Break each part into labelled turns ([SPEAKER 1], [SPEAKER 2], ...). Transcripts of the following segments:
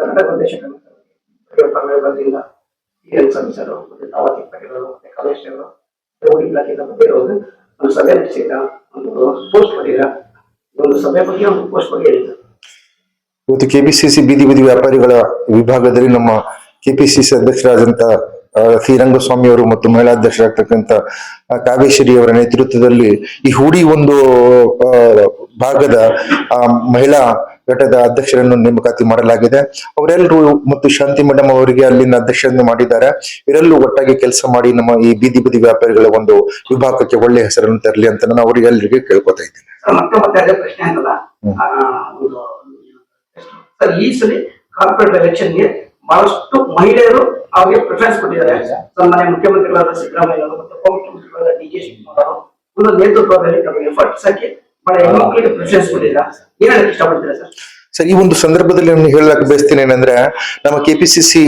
[SPEAKER 1] ಕರ್ನಾಟಕ ಪ್ರದೇಶ ಬಂದಿಂದ ಹಿರಿಯ ಸದಸ್ಯರು ಮತ್ತೆ ತಾವತಿ ಪಟೇಲರು ಮತ್ತೆ ಕಲೇಶ್ವರು ರೋಗಿ ಇಲಾಖೆಯಿಂದ ಬಂದಿರೋದು ಒಂದು ಸಭೆ ನಡೆಸಿದ ಒಂದು ಪೋಸ್ಟ್ ಮಾಡಿದ ಒಂದು ಸಭೆ ಬಗ್ಗೆ ಒಂದು ಪೋಸ್ಟ್ ಬಗ್ಗೆ ಹೇಳಿದ್ರು
[SPEAKER 2] ಇವತ್ತು ಕೆಪಿಸಿಸಿ ಬೀದಿ ಬೀದಿ ವ್ಯಾಪಾರಿಗಳ ವಿಭಾಗದಲ್ಲಿ ನಮ್ಮ ಕೆಪಿಸಿಸಿ ಅಧ್ಯಕ್ಷರಾದಂತ ಸಿ ರಂಗಸ್ವಾಮಿ ಅವರು ಮತ್ತು ಮಹಿಳಾ ಅಧ್ಯಕ್ಷರಾಗ್ತಕ್ಕಂಥ ಆ, ಕಾವೇಶ್ವರಿ ಅವರ ನೇತೃತ್ವದಲ್ಲಿ ಈ ಹೂಡಿ ಒಂದು ಭಾಗದ ಮಹಿಳಾ ಘಟಕದ ಅಧ್ಯಕ್ಷರನ್ನು ನೇಮಕಾತಿ ಮಾಡಲಾಗಿದೆ. ಅವರೆಲ್ಲರೂ ಮತ್ತು ಶಾಂತಿ ಮೇಡಮ್ ಅವರಿಗೆ ಅಲ್ಲಿನ ಅಧ್ಯಕ್ಷರನ್ನು ಮಾಡಿದ್ದಾರೆ. ಇವರೆಲ್ಲರೂ ಒಟ್ಟಾಗಿ ಕೆಲಸ ಮಾಡಿ ನಮ್ಮ ಈ ಬೀದಿ ಬೀದಿ ವ್ಯಾಪಾರಿಗಳ ಒಂದು ವಿಭಾಗಕ್ಕೆ ಒಳ್ಳೆ ಹೆಸರನ್ನು ತರಲಿ ಅಂತ ನಾನು ಅವರಿಗೆ ಎಲ್ಲರಿಗೆ ಕೇಳ್ಕೊತಾ ಇದ್ದೀನಿ.
[SPEAKER 1] ಈ ಸಲ ಕಾರ್ಪೊರೇಟ್ ಎಲೆಕ್ಷನ್ಗೆ ಬಹಳಷ್ಟು ಮಹಿಳೆಯರು ಅವರಿಗೆ ಪ್ರಿಫರೆನ್ಸ್ ಕೊಟ್ಟಿದ್ದಾರೆ. ಸರ್ ಮನೆ ಮುಖ್ಯಮಂತ್ರಿಗಳಾದ ಸಿದ್ದರಾಮಯ್ಯ ಅವರು ಮತ್ತು ಉಪಮುಖ್ಯಮಂತ್ರಿಗಳಾದ ಡಿ ಕೆ ಶಿವಕುಮಾರ್ ಅವರು ನೇತೃತ್ವದಲ್ಲಿ ತಮಗೆ ಎಫರ್ಟ್ಸ್ ಹಾಕಿ ಬಹಳ ಇಷ್ಟಪಡ್ತೀರಾ ಸರ್?
[SPEAKER 2] ಸರ್ ಈ ಒಂದು ಸಂದರ್ಭದಲ್ಲಿ ನಾನು ಹೇಳಕ್ ಬಯಸ್ತೇನೆ ಏನಂದ್ರೆ ನಮ್ಮ ಕೆಪಿಸಿಸಿ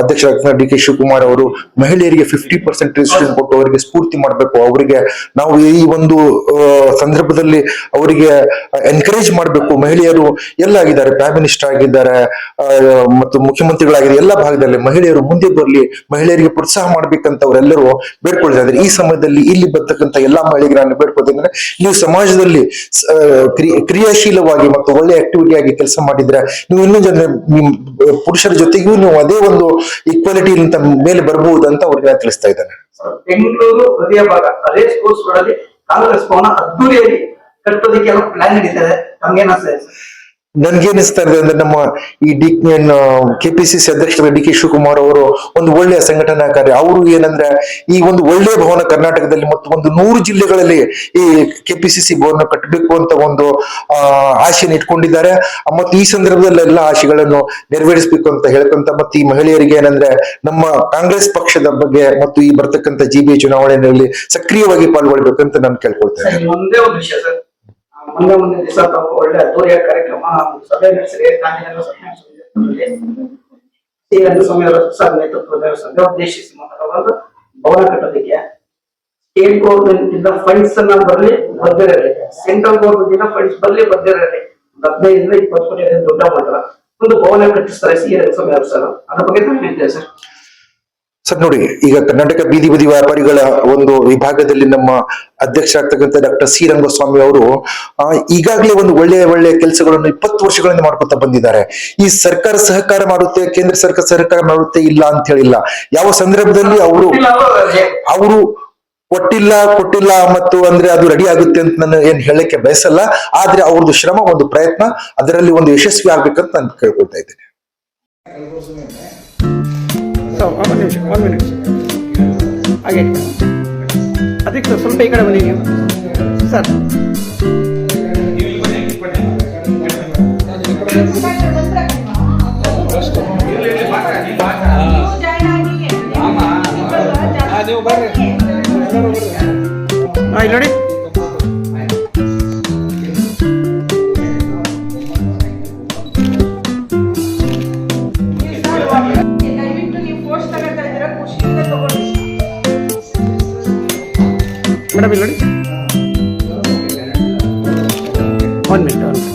[SPEAKER 2] ಅಧ್ಯಕ್ಷರಾದ ಡಿ ಕೆ ಶಿವಕುಮಾರ್ ಅವರು ಮಹಿಳೆಯರಿಗೆ ಫಿಫ್ಟಿ ಪರ್ಸೆಂಟ್ ರಿಜಿಸ್ಟ್ರೇಷನ್ ಕೊಟ್ಟು ಅವರಿಗೆ ಸ್ಫೂರ್ತಿ ಮಾಡಬೇಕು, ಅವರಿಗೆ ನಾವು ಈ ಒಂದು ಸಂದರ್ಭದಲ್ಲಿ ಅವರಿಗೆ ಎನ್ಕರೇಜ್ ಮಾಡಬೇಕು. ಮಹಿಳೆಯರು ಎಲ್ಲ ಆಗಿದ್ದಾರೆ ಪ್ರೈಮ್ ಮಿನಿಸ್ಟರ್ ಆಗಿದ್ದಾರೆ ಮತ್ತು ಮುಖ್ಯಮಂತ್ರಿಗಳಾಗಿದ್ದಾರೆ, ಎಲ್ಲ ಭಾಗದಲ್ಲಿ ಮಹಿಳೆಯರು ಮುಂದೆ ಬರಲಿ, ಮಹಿಳೆಯರಿಗೆ ಪ್ರೋತ್ಸಾಹ ಮಾಡ್ಬೇಕಂತ ಅವರೆಲ್ಲರೂ ಬೇಡ್ಕೊಳ್ತಾ ಈ ಸಮಯದಲ್ಲಿ ಇಲ್ಲಿ ಬರ್ತಕ್ಕಂಥ ಎಲ್ಲಾ ಮಹಿಳೆಯರಿಗೆ ನಾನು ನೀವು ಸಮಾಜದಲ್ಲಿ ಕ್ರಿಯಾಶೀಲವಾಗಿ ಮತ್ತು ಒಳ್ಳೆ ಆಕ್ಟಿವಿಟಿ ಆಗಿ ಕೆಲಸ ಮಾಡಿದ್ರೆ, ನೀವು ಇನ್ನೂ ಜನ ಪುರುಷರ ಜೊತೆಗೂ ನೀವು ಅದೇ ಒಂದು ಈಕ್ವಾಲಿಟಿ ಮೇಲೆ ಬರಬಹುದು ಅಂತ ಅವ್ರಿಗೆ ತಿಳಿಸ್ತಾ ಇದ್ದಾರೆ.
[SPEAKER 1] ಬೆಂಗಳೂರು ಹೃದಯ ಭಾಗ, ಅದೇ ಸ್ಪೋರ್ಟ್ಸ್ಗಳಲ್ಲಿ ಕಾಂಗ್ರೆಸ್ ಭವನ ಅದ್ದೂರಿಯಾಗಿ ಕಟ್ಟೋದಕ್ಕೆ ಪ್ಲಾನ್ ಇದೆ ತಮ್ಗೇನಿಸ್ತದೆ ಸರ್
[SPEAKER 2] ನನ್ಗೆ ಅನಿಸ್ತಾ ಇದೆ ಅಂದ್ರೆ ನಮ್ಮ ಈ ಡಿ ಕೆಪಿಸಿಸಿ ಅಧ್ಯಕ್ಷರ ಡಿ ಕೆ ಶಿವಕುಮಾರ್ ಅವರು ಒಂದು ಒಳ್ಳೆಯ ಸಂಘಟನಾಕಾರಿ ಅವರು ಏನಂದ್ರೆ ಈ ಒಂದು ಒಳ್ಳೆಯ ಭವನ ಕರ್ನಾಟಕದಲ್ಲಿ ಮತ್ತು ಒಂದು ನೂರು ಜಿಲ್ಲೆಗಳಲ್ಲಿ ಈ ಕೆಪಿಸಿಸಿ ಭವನ ಕಟ್ಟಬೇಕು ಅಂತ ಒಂದು, ಆ ಆಶೆಯನ್ನು ಇಟ್ಕೊಂಡಿದ್ದಾರೆ. ಮತ್ತು ಈ ಸಂದರ್ಭದಲ್ಲಿ ಎಲ್ಲ ಆಶೆಗಳನ್ನು ನೆರವೇರಿಸಬೇಕು ಅಂತ ಹೇಳ್ಕೊಂತ ಮತ್ತು ಈ ಮಹಿಳೆಯರಿಗೆ ಏನಂದ್ರೆ ನಮ್ಮ ಕಾಂಗ್ರೆಸ್ ಪಕ್ಷದ ಬಗ್ಗೆ ಮತ್ತು ಈ ಬರ್ತಕ್ಕಂಥ ಜಿ ಬಿ ಚುನಾವಣೆಯಲ್ಲಿ ಸಕ್ರಿಯವಾಗಿ ಅಂತ ನಾನು ಕೇಳ್ಕೊಳ್ತೇನೆ.
[SPEAKER 1] ಮೊನ್ನೆ ಮೊನ್ನೆ ದಿವಸ ತಾವು ಒಳ್ಳೆ ಅದ್ದೂರಿಯ ಕಾರ್ಯಕ್ರಮ ಸಭೆ ನಡೆಸಿದೆ ಸಭೆ ಶ್ರೀ ರಂಗಸ್ವಾಮಿ ಅವರ ಸರ್ ನೇತೃತ್ವದ ಸಭೆ ಉದ್ದೇಶಿಸಿ ಮಾತಾಡುವಾಗ ಭವನ ಕಟ್ಟೋದಕ್ಕೆ ಸ್ಟೇಟ್ ಗೌರ್ಮೆಂಟ್ ಇಂದ ಫಂಡ್ಸ್ ಅನ್ನ ಬರಲಿ ಬರ್ದಿರಲಿ ಸೆಂಟ್ರಲ್ ಗೌರ್ಮೆಂಟ್ ಇಂದ ಫಂಡ್ಸ್ ಬರಲಿ ಬರ್ದಿರಲಿ ಹದಿನೈದರಿಂದ ಇಪ್ಪತ್ತು ಕೋಟಿ ದೊಡ್ಡ ಮಾತ್ರ ಒಂದು ಭವನ ಕಟ್ಟಿಸ್ತಾರೆ ಸಿ ರಂಗಸ್ವಾಮಿ ಅವರು ಸರ್ ಅದ್ರ ಬಗ್ಗೆ ತಾವು ಹೇಳ್ತೇವೆ ಸರ್?
[SPEAKER 2] ಸರ್ ನೋಡಿ ಈಗ ಕರ್ನಾಟಕ ಬೀದಿ ಬದಿ ವ್ಯಾಪಾರಿಗಳ ಒಂದು ವಿಭಾಗದಲ್ಲಿ ನಮ್ಮ ಅಧ್ಯಕ್ಷರಾಗ್ತಕ್ಕಂಥ ಡಾಕ್ಟರ್ ಸಿ ರಂಗಸ್ವಾಮಿ ಅವರು ಈಗಾಗಲೇ ಒಂದು ಒಳ್ಳೆಯ ಒಳ್ಳೆಯ ಕೆಲಸಗಳನ್ನು ಇಪ್ಪತ್ತು ವರ್ಷಗಳಿಂದ ಮಾಡ್ಕೊತಾ ಬಂದಿದ್ದಾರೆ. ಈ ಸರ್ಕಾರ ಸಹಕಾರ ಮಾಡುತ್ತೆ ಕೇಂದ್ರ ಸರ್ಕಾರ ಸಹಕಾರ ಮಾಡುತ್ತೆ ಇಲ್ಲ ಅಂತ ಹೇಳಿಲ್ಲ. ಯಾವ ಸಂದರ್ಭದಲ್ಲಿ ಅವರು
[SPEAKER 1] ಅವ್ರು-
[SPEAKER 2] ಅವರು ಕೊಟ್ಟಿಲ್ಲ ಕೊಟ್ಟಿಲ್ಲ ಮತ್ತು ಅಂದ್ರೆ ಅದು ರೆಡಿ ಆಗುತ್ತೆ ಅಂತ ನಾನು ಏನ್ ಹೇಳಕ್ಕೆ ಬಯಸಲ್ಲ. ಆದ್ರೆ ಅವ್ರದ್ದು ಶ್ರಮ ಒಂದು ಪ್ರಯತ್ನ ಅದರಲ್ಲಿ ಒಂದು ಯಶಸ್ವಿ ಆಗ್ಬೇಕಂತ ನಾನು ಕೇಳ್ಕೊಳ್ತಾ ಇದ್ದೇನೆ.
[SPEAKER 3] ಸರ್ ಒಂದು ನಿಮಿಷ ಒಂದು ಮಿನಿಟ್ ಹಾಗೆ ಅದಕ್ಕೆ ಸರ್ ಸ್ವಲ್ಪ ಈ ಕಡೆ ಬನ್ನಿ ನೀವು ಸರ್
[SPEAKER 4] ನೀವು ಬರ್ರಿ
[SPEAKER 3] ಹಾಂ ಇಲ್ಲಿ ನೋಡಿ ಮೇಡಮ್ ಇಲ್ಲಿ ನೋಡಿ ಒಂದು ಮಿನಿಟ್ ಒಂದು